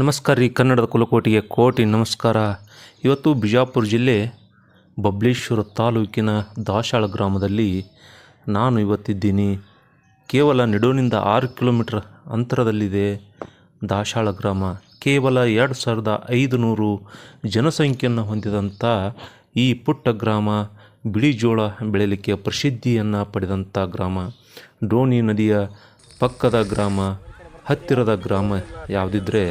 ನಮಸ್ಕಾರ ರೀ, ಕನ್ನಡದ ಕುಲಕೋಟಿಗೆ ಕೋಟಿ ನಮಸ್ಕಾರ. ಇವತ್ತು ಬಿಜಾಪುರ ಜಿಲ್ಲೆ ಬಬ್ಲೇಶ್ವರ ತಾಲೂಕಿನ ದಾಶಾಳ ಗ್ರಾಮದಲ್ಲಿ ನಾನು ಇವತ್ತಿದ್ದೀನಿ. ಕೇವಲ ನೆಡೋನಿಂದ ಆರು ಕಿಲೋಮೀಟ್ರ್ ಅಂತರದಲ್ಲಿದೆ ದಾಶಾಳ ಗ್ರಾಮ. ಕೇವಲ ಎರಡು ಸಾವಿರದ ಐದು ನೂರು ಜನಸಂಖ್ಯೆಯನ್ನು ಹೊಂದಿದಂಥ ಈ ಪುಟ್ಟ ಗ್ರಾಮ ಬಿಳಿ ಜೋಳ ಬೆಳೀಲಿಕ್ಕೆ ಪ್ರಸಿದ್ಧಿಯನ್ನು ಪಡೆದಂಥ ಗ್ರಾಮ. ಡೋಣಿ ನದಿಯ ಪಕ್ಕದ ಗ್ರಾಮ, ಹತ್ತಿರದ ಗ್ರಾಮ ಯಾವುದಿದ್ರೆ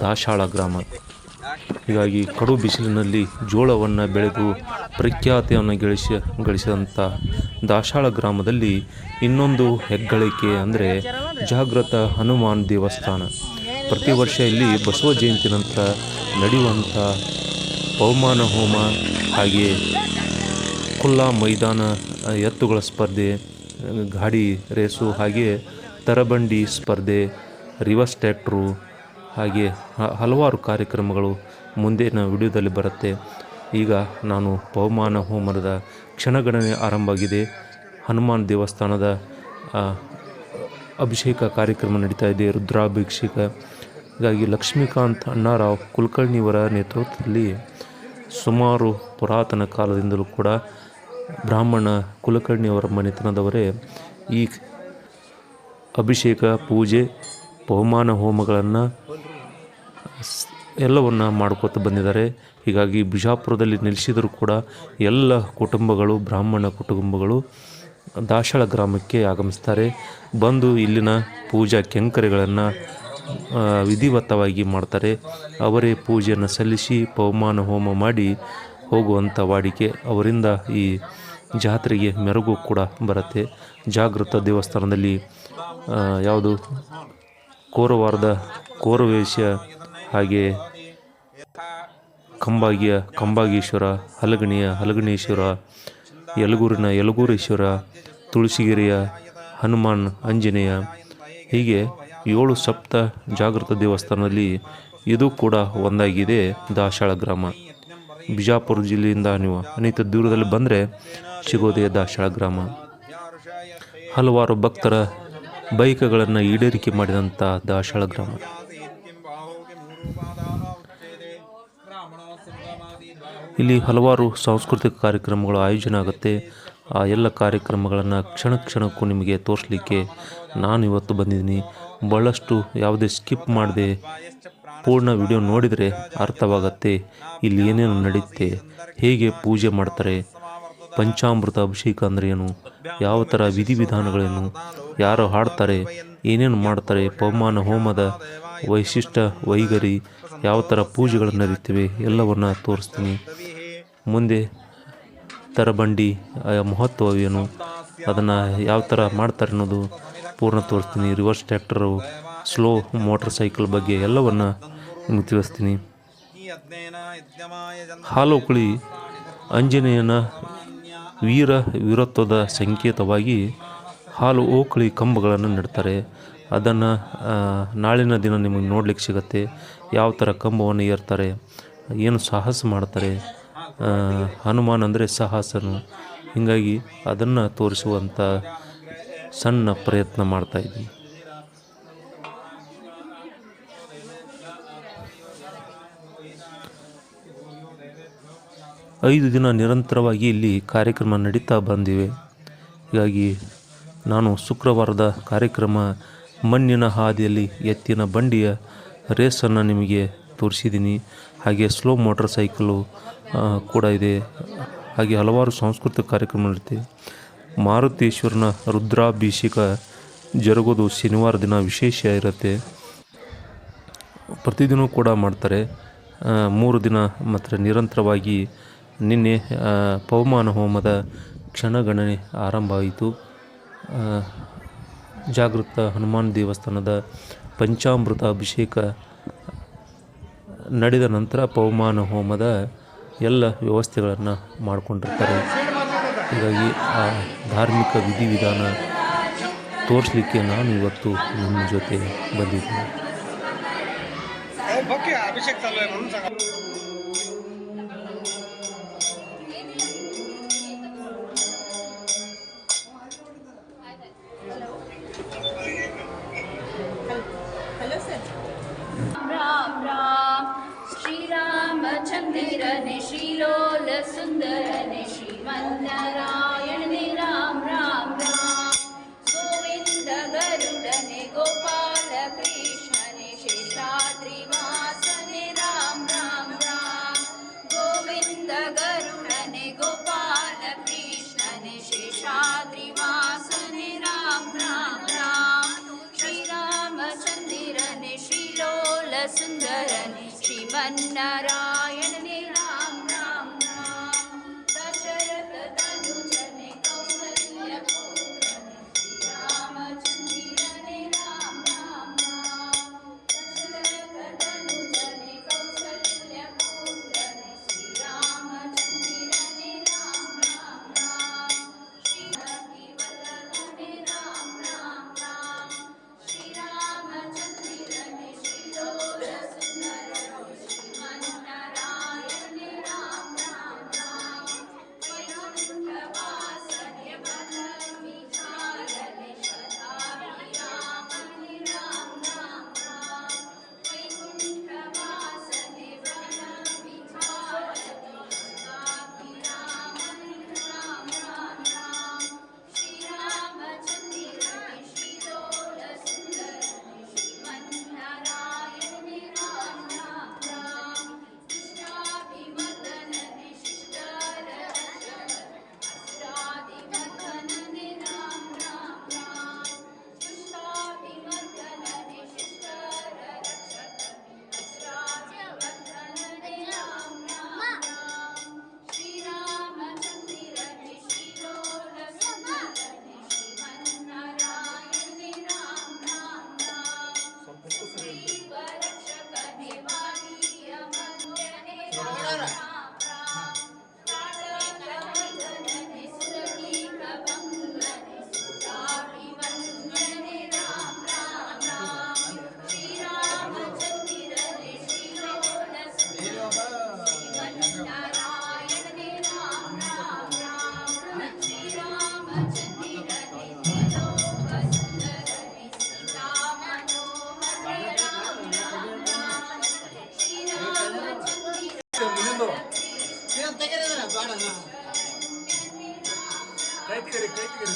ದಾಸಾಳ ಗ್ರಾಮ. ಹೀಗಾಗಿ ಕಡು ಬಿಸಿಲಿನಲ್ಲಿ ಜೋಳವನ್ನು ಬೆಳೆದು ಪ್ರಖ್ಯಾತಿಯನ್ನು ಗಳಿಸಿ ಗಳಿಸಿದಂಥ ದಾಶಾಳ ಗ್ರಾಮದಲ್ಲಿ ಇನ್ನೊಂದು ಹೆಗ್ಗಳಿಕೆ ಅಂದರೆ ಜಾಗೃತ ಹನುಮಾನ್ ದೇವಸ್ಥಾನ. ಪ್ರತಿ ವರ್ಷ ಇಲ್ಲಿ ಬಸವ ಜಯಂತಿ ನಂತರ ನಡೆಯುವಂಥ ಪವಮಾನ ಹೋಮ ಹಾಗೆ ಖುಲ್ಲಾ ಮೈದಾನ, ಎತ್ತುಗಳ ಸ್ಪರ್ಧೆ, ಗಾಡಿ ರೇಸು ಹಾಗೆ ತರಬಂಡಿ ಸ್ಪರ್ಧೆ, ರಿವರ್ಸ್ ಟ್ರ್ಯಾಕ್ಟ್ರು ಹಾಗೆ ಹಲವಾರು ಕಾರ್ಯಕ್ರಮಗಳು ಮುಂದಿನ ವಿಡಿಯೋದಲ್ಲಿ ಬರುತ್ತೆ. ಈಗ ನಾನು ಬಹುಮಾನ ಹೋಮದ ಕ್ಷಣಗಣನೆ ಆರಂಭ ಆಗಿದೆ. ಹನುಮಾನ್ ದೇವಸ್ಥಾನದ ಅಭಿಷೇಕ ಕಾರ್ಯಕ್ರಮ ನಡೀತಾ ಇದೆ. ರುದ್ರಾಭಿಷೇಕ. ಹೀಗಾಗಿ ಲಕ್ಷ್ಮೀಕಾಂತ್ ಅಣ್ಣಾರಾವ್ ಕುಲಕರ್ಣಿಯವರ ನೇತೃತ್ವದಲ್ಲಿ ಸುಮಾರು ಪುರಾತನ ಕಾಲದಿಂದಲೂ ಕೂಡ ಬ್ರಾಹ್ಮಣ ಕುಲಕರ್ಣಿಯವರ ಮನೆತನದವರೇ ಈ ಅಭಿಷೇಕ, ಪೂಜೆ ಪವಮಾನ ಹೋಮಗಳನ್ನು ಎಲ್ಲವನ್ನು ಮಾಡ್ಕೋತ ಬಂದಿದ್ದಾರೆ. ಹೀಗಾಗಿ ಬಿಜಾಪುರದಲ್ಲಿ ನೆಲೆಸಿದರೂ ಕೂಡ ಎಲ್ಲ ಕುಟುಂಬಗಳು, ಬ್ರಾಹ್ಮಣ ಕುಟುಂಬಗಳು ದಾಸಳ ಗ್ರಾಮಕ್ಕೆ ಆಗಮಿಸ್ತಾರೆ. ಬಂದು ಇಲ್ಲಿನ ಪೂಜಾ ಕೆಂಕರೆಗಳನ್ನು ವಿಧಿವತ್ತವಾಗಿ ಮಾಡ್ತಾರೆ. ಅವರೇ ಪೂಜೆಯನ್ನು ಸಲ್ಲಿಸಿ ಪವಮಾನ ಹೋಮ ಮಾಡಿ ಹೋಗುವಂಥ ವಾಡಿಕೆ ಅವರಿಂದ ಈ ಜಾತ್ರೆಗೆ ಮೆರುಗು ಕೂಡ ಬರುತ್ತೆ. ಜಾಗೃತ ದೇವಸ್ಥಾನದಲ್ಲಿ ಯಾವುದು ಕೋರವಾರದ ಕೋರವೇಶ ಹಾಗೆ ಕಂಬಾಗಿಯ ಕಂಬಾಗೀಶ್ವರ, ಹಲಗಣಿಯ ಹಲಗಣೇಶ್ವರ, ಯಲಗೂರಿನ ಯಲಗೂರೇಶ್ವರ, ತುಳಸಿಗಿರಿಯ ಹನುಮಾನ್ ಆಂಜನೇಯ. ಹೀಗೆ ಏಳು ಸಪ್ತ ಜಾಗೃತ ದೇವಸ್ಥಾನದಲ್ಲಿ ಇದು ಕೂಡ ಒಂದಾಗಿದೆ ದಾಶಾಳ ಗ್ರಾಮ. ಬಿಜಾಪುರ ಜಿಲ್ಲೆಯಿಂದ ನೀವು ಅನೇಕ ದೂರದಲ್ಲಿ ಬಂದರೆ ಸಿಗೋದೇ ದಾಶಾಳ ಗ್ರಾಮ. ಹಲವಾರು ಭಕ್ತರ ಬೈಕ್ಗಳನ್ನು ಈಡೇರಿಕೆ ಮಾಡಿದಂಥ ದಾಶಾಳ ಗ್ರಾಮ. ಇಲ್ಲಿ ಹಲವಾರು ಸಾಂಸ್ಕೃತಿಕ ಕಾರ್ಯಕ್ರಮಗಳು ಆಯೋಜನೆ ಆಗುತ್ತೆ. ಆ ಎಲ್ಲ ಕಾರ್ಯಕ್ರಮಗಳನ್ನು ಕ್ಷಣ ಕ್ಷಣಕ್ಕೂ ನಿಮಗೆ ತೋರಿಸಲಿಕ್ಕೆ ನಾನು ಇವತ್ತು ಬಂದಿದ್ದೀನಿ. ಭಾಳಷ್ಟು ಯಾವುದೇ ಸ್ಕಿಪ್ ಮಾಡದೆ ಪೂರ್ಣ ವಿಡಿಯೋ ನೋಡಿದರೆ ಅರ್ಥವಾಗತ್ತೆ. ಇಲ್ಲಿ ಏನೇನು ನಡೆಯುತ್ತೆ, ಹೇಗೆ ಪೂಜೆ ಮಾಡ್ತಾರೆ ಪಂಚಾಮೃತ ಅಭಿಷೇಕ ಅಂದರೆ ಏನು? ಯಾವ ಥರ ವಿಧಿವಿಧಾನಗಳೇನು? ಯಾರು ಹಾಡ್ತಾರೆ? ಏನೇನು ಮಾಡ್ತಾರೆ? ಪವಮಾನ, ಹೋಮದ ವೈಶಿಷ್ಟ್ಯ, ವೈಗರಿ, ಯಾವ ಥರ ಪೂಜೆಗಳು ನಡೀತಿವೆ? ಎಲ್ಲವನ್ನು ತೋರಿಸ್ತೀನಿ. ಮುಂದೆ ತರಬಂಡಿ ಮಹತ್ವವೇನು ಅದನ್ನು ಯಾವ ಥರ ಮಾಡ್ತಾರೆ ಅನ್ನೋದು ಪೂರ್ಣ ತೋರಿಸ್ತೀನಿ. Reverse tractor, slow motor cycle ಬಗ್ಗೆ ಎಲ್ಲವನ್ನು ನಿಮಗೆ ತಿಳಿಸ್ತೀನಿ. ಹಾಲು ಕುಳಿ ಆಂಜನೇಯನ ವೀರ ವೀರತ್ವದ ಸಂಕೇತವಾಗಿ ಹಾಲು ಓಕಳಿ ಕಂಬಗಳನ್ನು ನೆಡ್ತಾರೆ. ಅದನ್ನು ನಾಳಿನ ದಿನ ನಿಮಗೆ ನೋಡ್ಲಿಕ್ಕೆ ಸಿಗತ್ತೆ. ಯಾವ ಥರ ಕಂಬವನ್ನು ಏರ್ತಾರೆ, ಏನು ಸಾಹಸ ಮಾಡ್ತಾರೆ ಹನುಮಾನ್ ಅಂದರೆ ಸಾಹಸನು. ಹೀಗಾಗಿ ಅದನ್ನು ತೋರಿಸುವಂಥ ಸಣ್ಣ ಪ್ರಯತ್ನ ಮಾಡ್ತಾ ಐದು ದಿನ ನಿರಂತರವಾಗಿ ಇಲ್ಲಿ ಕಾರ್ಯಕ್ರಮ ನಡೀತಾ ಬಂದಿವೆ. ಹೀಗಾಗಿ ನಾನು ಶುಕ್ರವಾರದ ಕಾರ್ಯಕ್ರಮ ಮಣ್ಣಿನ ಹಾದಿಯಲ್ಲಿ ಎತ್ತಿನ ಬಂಡಿಯ ರೇಸನ್ನು ನಿಮಗೆ ತೋರಿಸಿದ್ದೀನಿ. ಹಾಗೆ ಸ್ಲೋ ಮೋಟರ್ ಸೈಕಲು ಕೂಡ ಇದೆ. ಹಾಗೆ ಹಲವಾರು ಸಾಂಸ್ಕೃತಿಕ ಕಾರ್ಯಕ್ರಮ ನಡೀತೆ ಮಾರುತೇಶ್ವರನ ರುದ್ರಾಭಿಷೇಕ ಜರುಗೋದು ಶನಿವಾರ ದಿನ ವಿಶೇಷ ಇರುತ್ತೆ. ಪ್ರತಿದಿನವೂ ಕೂಡ ಮಾಡ್ತಾರೆ. ಮೂರು ದಿನ ಮಾತ್ರ ನಿರಂತರವಾಗಿ ನಿನ್ನೆ ಪವಮಾನ ಹೋಮದ ಕ್ಷಣಗಣನೆ ಆರಂಭ ಆಯಿತು ಜಾಗೃತ ಹನುಮಾನ್ ದೇವಸ್ಥಾನದ ಪಂಚಾಮೃತ ಅಭಿಷೇಕ ನಡೆದ ನಂತರ ಪವಮಾನ ಹೋಮದ ಎಲ್ಲ ವ್ಯವಸ್ಥೆಗಳನ್ನು ಮಾಡಿಕೊಂಡಿರ್ತಾರೆ. ಹೀಗಾಗಿ ಆ ಧಾರ್ಮಿಕ ವಿಧಿವಿಧಾನ ತೋರಿಸಲಿಕ್ಕೆ ನಾನು ಇವತ್ತು ನಿಮ್ಮ ಜೊತೆ ಬಂದಿದ್ದೀನಿ. नि श्रीरोल सुन्दरनि श्रीमरायणे राम राम राम गोविन्दगरुडने गोपालकृष्ण श्रीद्रिवासने राम राम राम गोविन्दगरुडनि गोपालकृष्णनि श्रेशाद्रिवासने राम राम राम श्रीरामचन्दरनि श्रीरोल सुन्दरनि श्रीमन्न राम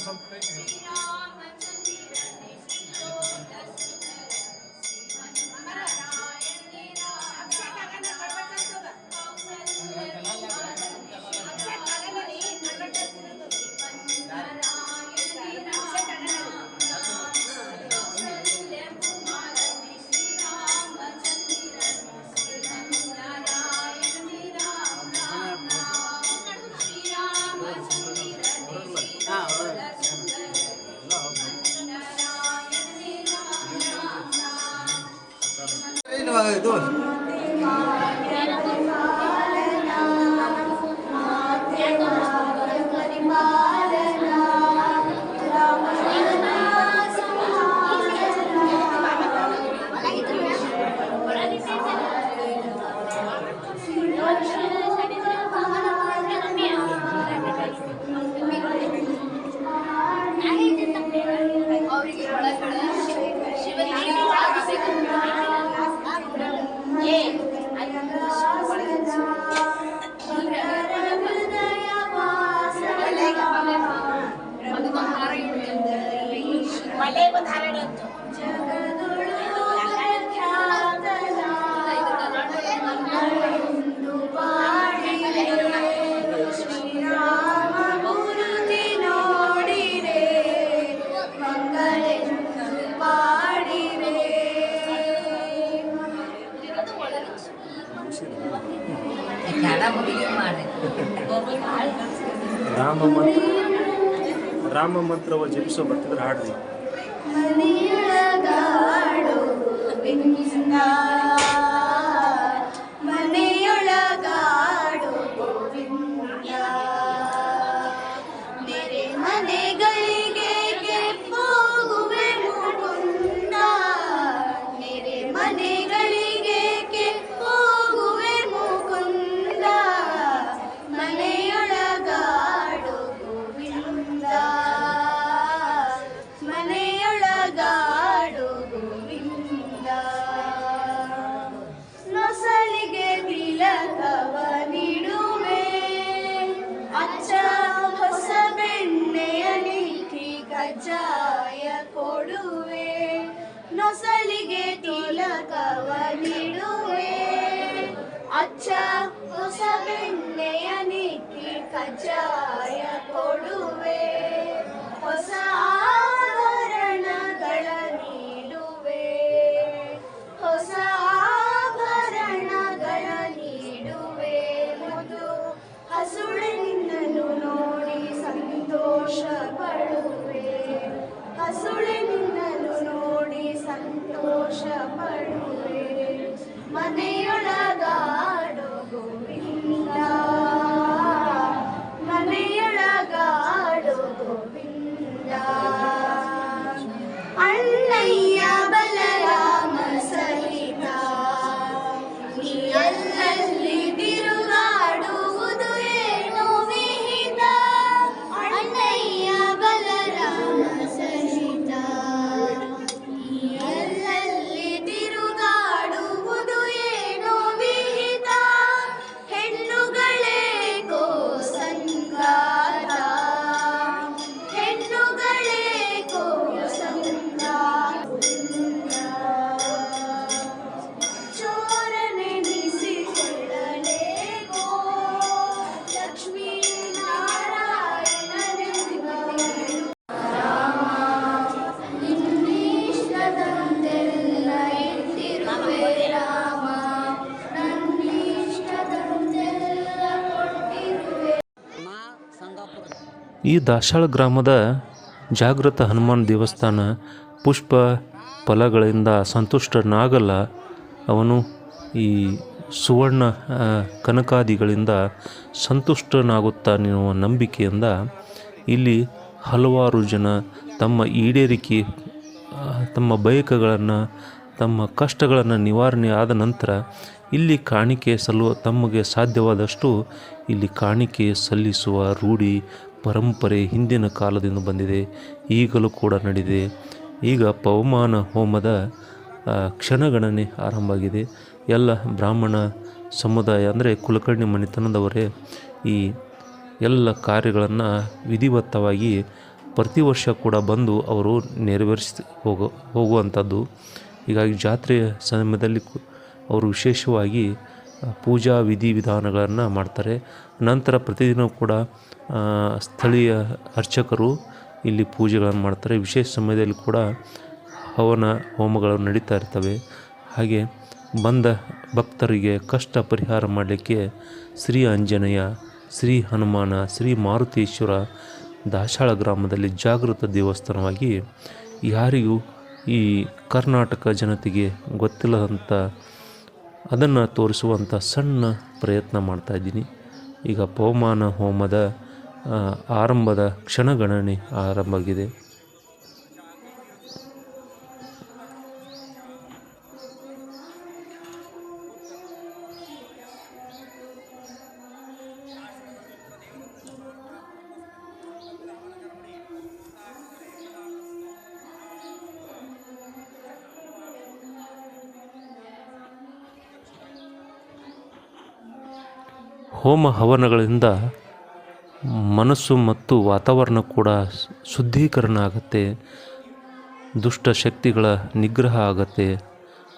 something. ರಾಮ ಮಂತ್ರ ರಾಮ ಮಂತ್ರವ ಜಪಿಸೋ ಬರ್ತಿದ್ರೆ ಹಾಡ್ರಿ. ಈ ದಾಶಾಳ ಗ್ರಾಮದ ಜಾಗೃತ ಹನುಮಾನ್ ದೇವಸ್ಥಾನ ಪುಷ್ಪ ಫಲಗಳಿಂದ ಸಂತುಷ್ಟನಾಗಲ್ಲ. ಅವನು ಈ ಸುವರ್ಣ ಕನಕಾದಿಗಳಿಂದ ಸಂತುಷ್ಟನಾಗುತ್ತಾನೆನ್ನುವ ನಂಬಿಕೆಯಿಂದ ಇಲ್ಲಿ ಹಲವಾರು ಜನ ತಮ್ಮ ಈಡೇರಿಕೆ ತಮ್ಮ ಬಯಕೆಗಳನ್ನು, ತಮ್ಮ ಕಷ್ಟಗಳನ್ನು ನಿವಾರಣೆ ಆದ ನಂತರ ಇಲ್ಲಿ ಕಾಣಿಕೆ ಸಲ್ಲುವ ತಮಗೆ ಸಾಧ್ಯವಾದಷ್ಟು ಇಲ್ಲಿ ಕಾಣಿಕೆ ಸಲ್ಲಿಸುವ ರೂಢಿ ಪರಂಪರೆ ಹಿಂದಿನ ಕಾಲದಿಂದ ಬಂದಿದೆ, ಈಗಲೂ ಕೂಡ ನಡೆದಿದೆ. ಈಗ ಪವಮಾನ ಹೋಮದ ಕ್ಷಣಗಣನೆ ಆರಂಭ ಆಗಿದೆ ಎಲ್ಲ ಬ್ರಾಹ್ಮಣ ಸಮುದಾಯ, ಅಂದರೆ ಕುಲಕರ್ಣಿ ಮನೆತನದವರೇ ಈ ಎಲ್ಲ ಕಾರ್ಯಗಳನ್ನು ವಿಧಿವತ್ತವಾಗಿ ಪ್ರತಿ ವರ್ಷ ಕೂಡ ಬಂದು ಅವರು ನೆರವೇರಿಸಿ ಹೋಗೋ, ಹೋಗುವಂಥದ್ದು. ಹೀಗಾಗಿ ಜಾತ್ರೆಯ ಸಮಯದಲ್ಲಿ ಅವರು ವಿಶೇಷವಾಗಿ ಪೂಜಾ ವಿಧಿವಿಧಾನಗಳನ್ನು ಮಾಡ್ತಾರೆ. ನಂತರ ಪ್ರತಿದಿನ ಕೂಡ ಸ್ಥಳೀಯ ಅರ್ಚಕರು ಇಲ್ಲಿ ಪೂಜೆಗಳನ್ನು ಮಾಡ್ತಾರೆ. ವಿಶೇಷ ಸಮಯದಲ್ಲಿ ಕೂಡ ಹವನ ಹೋಮಗಳು ನಡೀತಾ ಇರ್ತವೆ. ಹಾಗೆ ಬಂದ ಭಕ್ತರಿಗೆ ಕಷ್ಟ ಪರಿಹಾರ ಮಾಡಲಿಕ್ಕೆ ಶ್ರೀ ಆಂಜನೇಯ, ಶ್ರೀ ಹನುಮಾನ, ಶ್ರೀ ಮಾರುತೇಶ್ವರ ದಾಶಾಳ ಗ್ರಾಮದಲ್ಲಿ ಜಾಗೃತ ದೇವಸ್ಥಾನವಾಗಿ ಯಾರಿಗೂ ಈ ಕರ್ನಾಟಕ ಜನತೆಗೆ ಗೊತ್ತಿಲ್ಲದಂಥ ಅದನ್ನು ತೋರಿಸುವಂಥ ಸಣ್ಣ ಪ್ರಯತ್ನ ಮಾಡ್ತಾ ಇದ್ದೀನಿ. ಈಗ ಪವಮಾನ ಹೋಮದ ಆರಂಭದ ಕ್ಷಣಗಣನೆ ಆರಂಭ ಆಗಿದೆ ಹೋಮ ಹವನಗಳಿಂದ ಮನಸ್ಸು ಮತ್ತು ವಾತಾವರಣ ಕೂಡ ಶುದ್ಧೀಕರಣ ಆಗುತ್ತೆ. ದುಷ್ಟ ಶಕ್ತಿಗಳ ನಿಗ್ರಹ ಆಗತ್ತೆ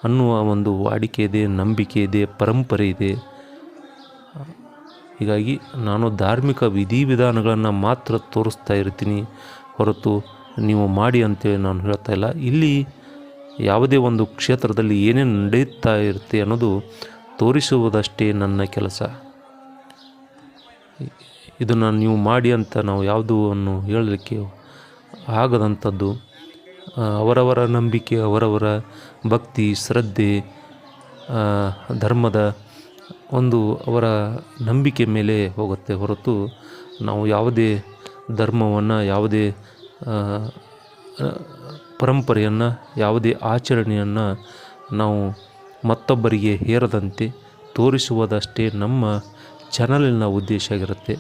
ಅನ್ನುವ ಒಂದು ವಾಡಿಕೆ ಇದೆ, ನಂಬಿಕೆ ಇದೆ, ಪರಂಪರೆ ಇದೆ. ಹೀಗಾಗಿ ನಾನು ಧಾರ್ಮಿಕ ವಿಧಿವಿಧಾನಗಳನ್ನು ಮಾತ್ರ ತೋರಿಸ್ತಾ ಇರ್ತೀನಿ. ಹೊರತು ನೀವು ಮಾಡಿ ಅಂತೇಳಿ ನಾನು ಹೇಳ್ತಾ ಇಲ್ಲ. ಇಲ್ಲಿ ಯಾವುದೇ ಒಂದು ಕ್ಷೇತ್ರದಲ್ಲಿ ಏನೇನು ನಡೆಯುತ್ತಾ ಇರುತ್ತೆ ಅನ್ನೋದು ತೋರಿಸುವುದಷ್ಟೇ ನನ್ನ ಕೆಲಸ. ಇದನ್ನು ನೀವು ಮಾಡಿ ಅಂತ ನಾವು ಯಾವುದನ್ನು ಹೇಳಲಿಕ್ಕೆ ಆಗದಂಥದ್ದು ಅವರವರ ನಂಬಿಕೆ, ಅವರವರ ಭಕ್ತಿ, ಶ್ರದ್ಧೆ ಧರ್ಮದ ಒಂದು ಅವರ ನಂಬಿಕೆ ಮೇಲೆ ಹೋಗುತ್ತೆ ಹೊರತು ನಾವು ಯಾವುದೇ ಧರ್ಮವನ್ನು, ಯಾವುದೇ ಪರಂಪರೆಯನ್ನು, ಯಾವುದೇ ಆಚರಣೆಯನ್ನು ನಾವು ಮತ್ತೊಬ್ಬರಿಗೆ ಹೇರದಂತೆ ತೋರಿಸುವುದಷ್ಟೇ ನಮ್ಮ ಚಾನಲಿನ ಉದ್ದೇಶ ಆಗಿರುತ್ತೆ.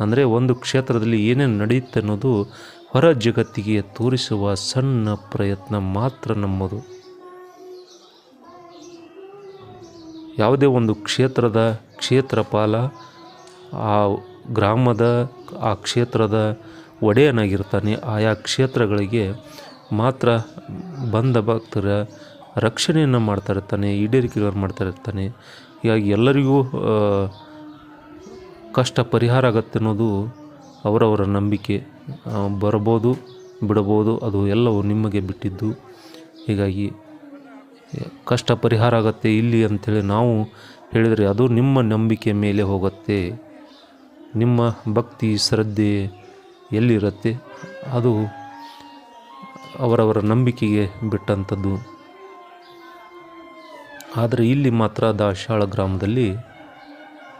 ಅಂದರೆ ಒಂದು ಕ್ಷೇತ್ರದಲ್ಲಿ ಏನೇನು ನಡೆಯುತ್ತೆ ಅನ್ನೋದು ಹೊರ ಜಗತ್ತಿಗೆ ತೋರಿಸುವ ಸಣ್ಣ ಪ್ರಯತ್ನ ಮಾತ್ರ ನಮ್ಮದು. ಯಾವುದೇ ಒಂದು ಕ್ಷೇತ್ರದ ಕ್ಷೇತ್ರಪಾಲ ಆ ಗ್ರಾಮದ, ಆ ಕ್ಷೇತ್ರದ ಒಡೆಯನಾಗಿರ್ತಾನೆ, ಆಯಾ ಕ್ಷೇತ್ರಗಳಿಗೆ ಮಾತ್ರ ಬಂದ ಭಕ್ತರ ರಕ್ಷಣೆಯನ್ನು ಮಾಡ್ತಾ ಇರ್ತಾನೆ, ಈಡೇರಿಕೆಗಳನ್ನು ಮಾಡ್ತಾ ಇರ್ತಾನೆ. ಹೀಗಾಗಿ ಎಲ್ಲರಿಗೂ ಕಷ್ಟ ಪರಿಹಾರ ಆಗತ್ತೆ ಅನ್ನೋದು ಅವರವರ ನಂಬಿಕೆ. ಬರಬೋದು, ಬಿಡಬೋದು, ಅದು ಎಲ್ಲವೂ ನಿಮಗೆ ಬಿಟ್ಟಿದ್ದು. ಹೀಗಾಗಿ ಕಷ್ಟ ಪರಿಹಾರ ಆಗತ್ತೆ, ಇಲ್ಲಿ ಅಂಥೇಳಿ ನಾವು ಹೇಳಿದರೆ ಅದು ನಿಮ್ಮ ನಂಬಿಕೆ ಮೇಲೆ ಹೋಗುತ್ತೆ. ನಿಮ್ಮ ಭಕ್ತಿ, ಶ್ರದ್ಧೆ ಎಲ್ಲಿರುತ್ತೆ? ಅದು ಅವರವರ ನಂಬಿಕೆಗೆ ಬಿಟ್ಟಂಥದ್ದು. ಆದರೆ ಇಲ್ಲಿ ಮಾತ್ರ ದಾಶಾಳ ಗ್ರಾಮದಲ್ಲಿ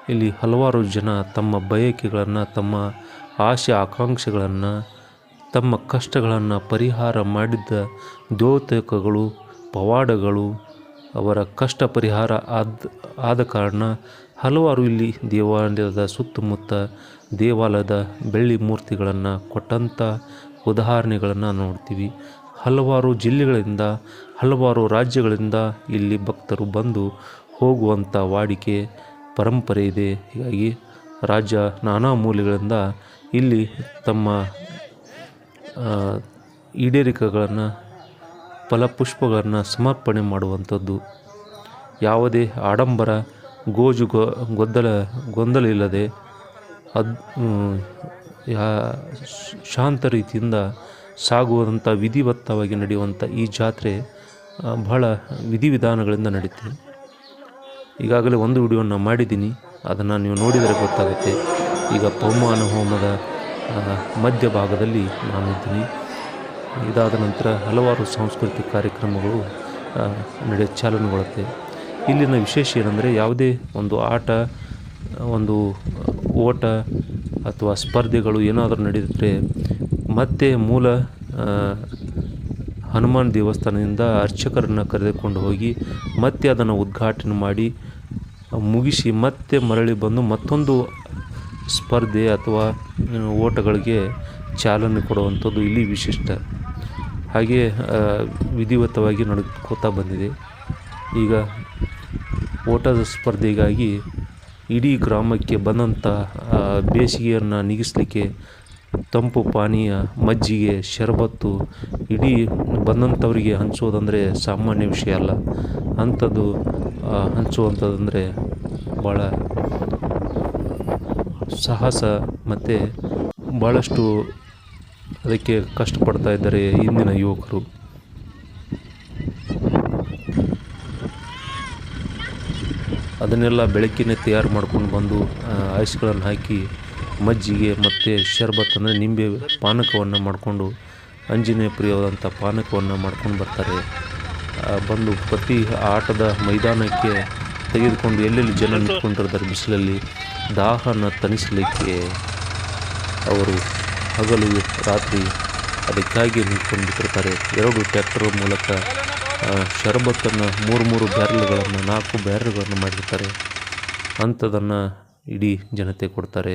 ಇಲ್ಲಿ ಹಲವಾರು ಜನ ತಮ್ಮ ಬಯಕೆಗಳನ್ನು, ತಮ್ಮ ಆಸೆ ಆಕಾಂಕ್ಷೆಗಳನ್ನು, ತಮ್ಮ ಕಷ್ಟಗಳನ್ನು ಪರಿಹಾರ ಮಾಡಿದ್ದ ದ್ಯೋತಕಗಳು, ಪವಾಡಗಳು, ಅವರ ಕಷ್ಟ ಪರಿಹಾರ ಆದ ಆದ ಕಾರಣ ಹಲವಾರು ಇಲ್ಲಿ ದೇವಾಲಯದ ಸುತ್ತಮುತ್ತ ದೇವಾಲಯದ ಬೆಳ್ಳಿ ಮೂರ್ತಿಗಳನ್ನು ಕೊಟ್ಟಂಥ ಉದಾಹರಣೆಗಳನ್ನು ನೋಡ್ತೀವಿ. ಹಲವಾರು ಜಿಲ್ಲೆಗಳಿಂದ, ಹಲವಾರು ರಾಜ್ಯಗಳಿಂದ ಇಲ್ಲಿ ಭಕ್ತರು ಬಂದು ಹೋಗುವಂಥ ವಾಡಿಕೆ ಪರಂಪರೆ ಇದೆ. ಹೀಗಾಗಿ ರಾಜ್ಯ ನಾನಾ ಮೂಲೆಗಳಿಂದ ಇಲ್ಲಿ ತಮ್ಮ ಈಡೇರಿಕೆಗಳನ್ನು, ಫಲಪುಷ್ಪಗಳನ್ನು ಸಮರ್ಪಣೆ ಮಾಡುವಂಥದ್ದು. ಯಾವುದೇ ಆಡಂಬರ, ಗೋಜು, ಗೊ ಗೊದ್ದಲ ಗೊಂದಲ ಇಲ್ಲದೆ ಅದ್ ಶಾಂತ ರೀತಿಯಿಂದ ಸಾಗುವಂಥ ವಿಧಿವತ್ತವಾಗಿ ನಡೆಯುವಂಥ ಈ ಜಾತ್ರೆ ಬಹಳ ವಿಧಿವಿಧಾನಗಳಿಂದ ನಡೀತದೆ. ಈಗಾಗಲೇ ಒಂದು ವಿಡಿಯೋನ ಮಾಡಿದ್ದೀನಿ. ಅದನ್ನು ನೀವು ನೋಡಿದರೆ ಗೊತ್ತಾಗುತ್ತೆ. ಈಗ ಪೌಮಾನ ಹೋಮದ ಮಧ್ಯಭಾಗದಲ್ಲಿ ನಾನಿದ್ದೀನಿ. ಇದಾದ ನಂತರ ಹಲವಾರು ಸಾಂಸ್ಕೃತಿಕ ಕಾರ್ಯಕ್ರಮಗಳು ನಡೆ ಚಾಲನೆಗೊಳ್ಳುತ್ತೆ. ಇಲ್ಲಿನ ವಿಶೇಷ ಏನಂದರೆ ಯಾವುದೇ ಒಂದು ಆಟ, ಒಂದು ಓಟ ಅಥವಾ ಸ್ಪರ್ಧೆಗಳು ಏನಾದರೂ ನಡೆದಿದ್ದರೆ ಮತ್ತೆ ಮೂಲ ಹನುಮಾನ್ ದೇವಸ್ಥಾನದಿಂದ ಅರ್ಚಕರನ್ನು ಕರೆದುಕೊಂಡು ಹೋಗಿ ಮತ್ತೆ ಅದನ್ನು ಉದ್ಘಾಟನೆ ಮಾಡಿ ಮುಗಿಸಿ ಮತ್ತೆ ಮರಳಿ ಬಂದು ಮತ್ತೊಂದು ಸ್ಪರ್ಧೆ ಅಥವಾ ಓಟಗಳಿಗೆ ಚಾಲನೆ ಕೊಡುವಂಥದ್ದು ಇಲ್ಲಿ ವಿಶಿಷ್ಟ. ಹಾಗೆ ವಿಧಿವತ್ತವಾಗಿ ನಡೆದುಕೋತಾ ಬಂದಿದೆ. ಈಗ ಓಟದ ಸ್ಪರ್ಧೆಗಾಗಿ ಇಡೀ ಗ್ರಾಮಕ್ಕೆ ಬಂದಂಥ ಬೇಸಿಗೆಯನ್ನು ನೀಗಿಸಲಿಕ್ಕೆ ತಂಪು ಪಾನೀಯ, ಮಜ್ಜಿಗೆ, ಶರಬತ್ತು ಇಡೀ ಬಂದಂಥವರಿಗೆ ಹಂಚೋದಂದರೆ ಸಾಮಾನ್ಯ ವಿಷಯ ಅಲ್ಲ. ಅಂಥದ್ದು ಹಂಚುವಂಥದ್ದಂದರೆ ಭಾಳ ಸಾಹಸ ಮತ್ತು ಭಾಳಷ್ಟು ಅದಕ್ಕೆ ಕಷ್ಟಪಡ್ತಾ ಇದ್ದಾರೆ ಇಂದಿನ ಯುವಕರು. ಅದನ್ನೆಲ್ಲ ಬೆಳಕಿನೇ ತಯಾರು ಮಾಡ್ಕೊಂಡು ಬಂದು ಐಸ್ಗಳನ್ನು ಹಾಕಿ ಮಜ್ಜಿಗೆ ಮತ್ತು ಶರ್ಬತ್ ಅಂದರೆ ನಿಂಬೆ ಪಾನಕವನ್ನು ಮಾಡಿಕೊಂಡು ಅಂಜನೇಯ ಪ್ರಿಯವಾದಂಥ ಪಾನಕವನ್ನು ಮಾಡ್ಕೊಂಡು ಬರ್ತಾರೆ. ಬಂದು ಪ್ರತಿ ಆಟದ ಮೈದಾನಕ್ಕೆ ತೆಗೆದುಕೊಂಡು ಎಲ್ಲೆಲ್ಲಿ ಜನ ನಿಂತ್ಕೊಂಡಿರ್ತಾರೆ ಬಿಸಿಲಲ್ಲಿ, ದಾಹನ ತಣಿಸಲಿಕ್ಕೆ ಅವರು ಹಗಲು, ರಾತ್ರಿ ಅದಕ್ಕಾಗಿ ನಿಂತ್ಕೊಂಡಿರ್ತಾರೆ. ಎರಡು ಟ್ಯಾಕ್ಟರ್ ಮೂಲಕ ಶರಬತ್ತನ್ನು ಮೂರು ಮೂರು ಬ್ಯಾರಲ್ಗಳನ್ನು, ನಾಲ್ಕು ಬ್ಯಾರಲ್ಗಳನ್ನು ಮಾಡಿರ್ತಾರೆ. ಅಂಥದನ್ನು ಇಡೀ ಜನತೆ ಕೊಡ್ತಾರೆ.